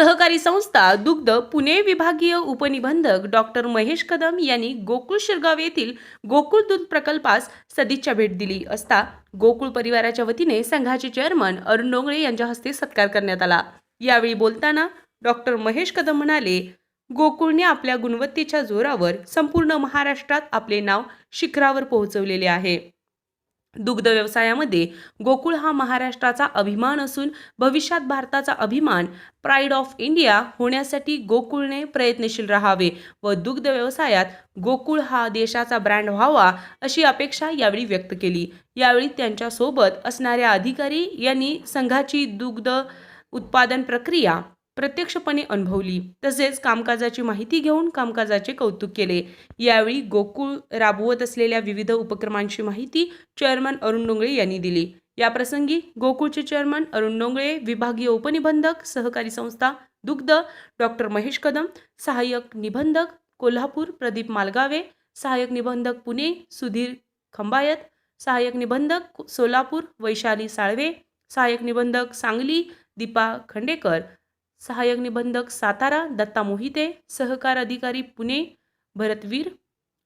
सहकारी संस्था दुग्ध पुणे विभागीय उपनिबंधक डॉक्टर महेश कदम यांनी गोकुळ शिरगाव येथील गोकुळ दूध प्रकल्पास सदिच्छा भेट दिली असता गोकुळ परिवाराच्या वतीने संघाचे चेअरमन अरुण डोंगळे यांच्या हस्ते सत्कार करण्यात आला. यावेळी बोलताना डॉक्टर महेश कदम म्हणाले गोकुळने आपल्या गुणवत्तेच्या जोरावर संपूर्ण महाराष्ट्रात आपले नाव शिखरावर पोहोचवलेले आहे. दुग्ध व्यवसायामध्ये गोकुळ हा महाराष्ट्राचा अभिमान असून भविष्यात भारताचा अभिमान प्राईड ऑफ इंडिया होण्यासाठी गोकुळने प्रयत्नशील राहावे व दुग्ध व्यवसायात गोकुळ हा देशाचा ब्रँड व्हावा अशी अपेक्षा यावेळी व्यक्त केली. यावेळी त्यांच्यासोबत असणाऱ्या अधिकारी यांनी संघाची दुग्ध उत्पादन प्रक्रिया प्रत्यक्षपणे अनुभवली. तसेच कामकाजाची माहिती घेऊन कामकाजाचे कौतुक केले. यावेळी गोकुळ राबवत असलेल्या विविध उपक्रमांची माहिती चेअरमन अरुण डोंगळे यांनी दिली. याप्रसंगी गोकुळचे चेअरमन अरुण डोंगळे विभागीय उपनिबंधक सहकारी संस्था दुग्ध डॉक्टर महेश कदम सहाय्यक निबंधक कोल्हापूर प्रदीप मालगावे सहाय्यक निबंधक पुणे सुधीर खंबायत सहाय्यक निबंधक सोलापूर वैशाली साळवे सहाय्यक निबंधक सांगली दीपा खंडेकर सहाय्यक निबंधक सातारा दत्ता मोहिते सहकार अधिकारी पुणे भरतवीर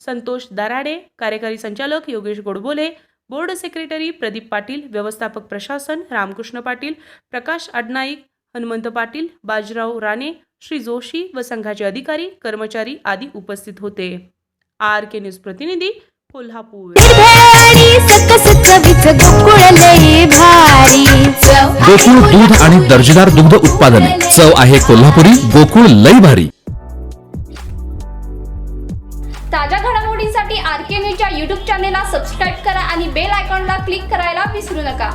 संतोष दराडे कार्यकारी संचालक योगेश गोडबोले बोर्ड सेक्रेटरी प्रदीप पाटील व्यवस्थापक प्रशासन रामकृष्ण पाटील प्रकाश आडनाईक हनुमंत पाटील बाजीराव राणे श्री जोशी व संघाचे अधिकारी कर्मचारी आदी उपस्थित होते. आर के न्यूज प्रतिनिधी कोल्हापूर. गोकुळ दूध आणि दर्जेदार दुग्ध उत्पादने. चव आहे कोल्हापुरी गोकुळ लई भारी. ताज्या घडामोडींसाठी आर के न्यूजच्या यूट्यूब चॅनेलला सबस्क्राईब करा आणि बेल आयकॉनला क्लिक करायला विसरू नका.